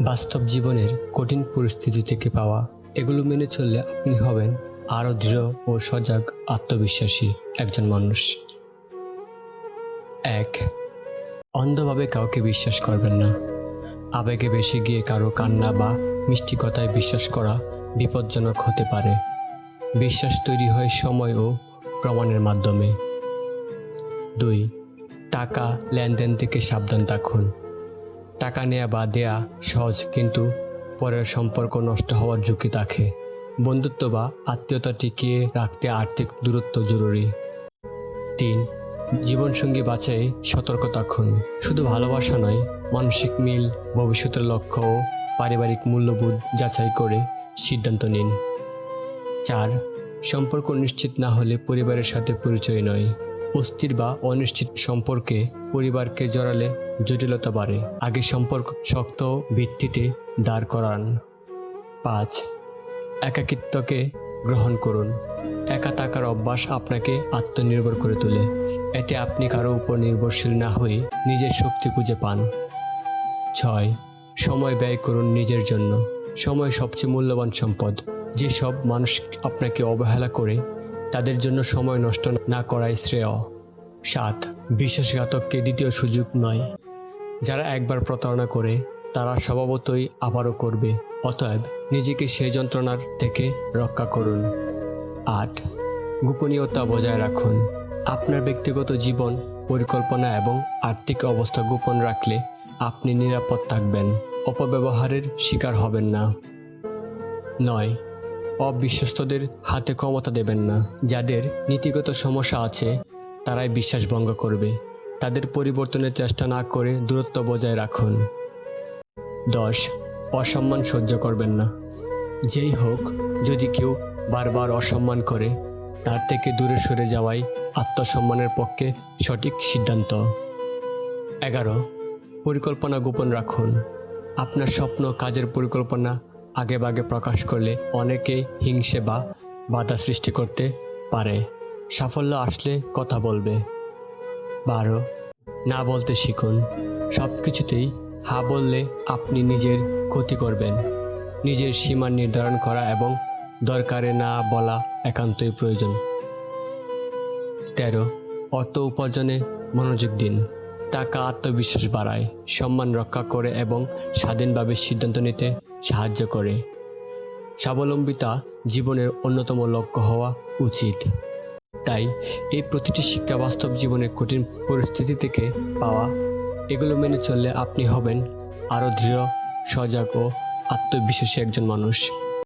বাস্তব জীবনের কঠিন পরিস্থিতি থেকে পাওয়া এগুলো মেনে চললে আপনি হবেন আরও দৃঢ় ও সজাগ আত্মবিশ্বাসী একজন মানুষ। এক, অন্ধভাবে কাউকে বিশ্বাস করবেন না। আবেগে বেশি গিয়ে কারও কান্না বা মিষ্টি কথায় বিশ্বাস করা বিপজ্জনক হতে পারে। বিশ্বাস তৈরি হয় সময় ও প্রমাণের মাধ্যমে। দুই, টাকা লেনদেন থেকে সাবধান থাকুন। টাকা নেয়া বা দেয়া সহজ, কিন্তু পরের সম্পর্ক নষ্ট হওয়ার ঝুঁকি থাকে। বন্ধুত্ব বা আত্মীয়তা টিকিয়ে রাখতে আর্থিক দূরত্ব জরুরি। তিন, জীবনসঙ্গী বাছাই সতর্ক থাকুন শুধু ভালোবাসা নয়, মানসিক মিল, ভবিষ্যতের লক্ষ্য ও পারিবারিক মূল্যবোধ যাচাই করে সিদ্ধান্ত নিন। চার, সম্পর্ক নিশ্চিত না হলে পরিবারের সাথে পরিচয় নয়। অস্থির বা অনিশ্চিত সম্পর্কে পরিবারকে জড়ালে জটিলতা বাড়ে। আগে সম্পর্ক শক্ত ভিত্তিতে দাঁড় করান। পাঁচ, একাকিত্বকে গ্রহণ করুন। একা থাকার অভ্যাস আপনাকে আত্মনির্ভর করে তোলে। এতে আপনি কারও উপর নির্ভরশীল না হয়ে নিজের শক্তি খুঁজে পান। ছয়, সময় ব্যয় করুন নিজের জন্য। সময় সবচেয়ে মূল্যবান সম্পদ। যেসব মানুষ আপনাকে অবহেলা করে তাদের জন্য সময় নষ্ট না করাই শ্রেয়। সাত, বিশ্বাসঘাতককে দ্বিতীয় সুযোগ নয়। যারা একবার প্রতারণা করে, তারা স্বভাবতই আবারও করবে, অতএব নিজেকে সেই যন্ত্রণার থেকে রক্ষা করুন। আট, গোপনীয়তা বজায় রাখুন। আপনার ব্যক্তিগত জীবন, পরিকল্পনা এবং আর্থিক অবস্থা গোপন রাখলে আপনি নিরাপদ থাকবেন। অপব্যবহারের শিকার হবেন না। নয় অবিশ্বস্তদের হাতে ক্ষমতা দেবেন না। যাদের নীতিগত সমস্যা আছে, তারাই বিশ্বাস ভঙ্গ করবে। তাদের পরিবর্তনের চেষ্টা না করে দূরত্ব বজায় রাখুন। দশ, অসম্মান সহ্য করবেন না। যেই হোক, যদি কেউ বারবার অসম্মান করে, তার থেকে দূরে সরে যাওয়াই আত্মসম্মানের পক্ষে সঠিক সিদ্ধান্ত। এগারো, পরিকল্পনা গোপন রাখুন। আপনার স্বপ্ন কাজের পরিকল্পনা আগেভাগে প্রকাশ করলে অনেকেই হিংসে বা বাধা সৃষ্টি করতে পারে। সাফল্য আসলে কথা বলবে। বারো, না বলতে শিখুন। সব কিছুতেই হা বললে আপনি নিজের ক্ষতি করবেন। নিজের সীমা নির্ধারণ করা এবং দরকারে না বলা একান্তই প্রয়োজন। তেরো, অর্থ উপার্জনে মনোযোগ দিন। টাকা, আত্মবিশ্বাস বাড়ায়, সম্মান রক্ষা করে এবং স্বাধীনভাবে সিদ্ধান্ত নিতে সাহায্য করে। স্বাবলম্বিতা জীবনের অন্যতম লক্ষ্য হওয়া উচিত। তাই এই প্রতিটি শিক্ষা বাস্তব জীবনের কঠিন পরিস্থিতি থেকে পাওয়া, এগুলো মেনে চললে আপনি হবেন আরও দৃঢ়, সজাগ ও আত্মবিশ্বাসী একজন মানুষ।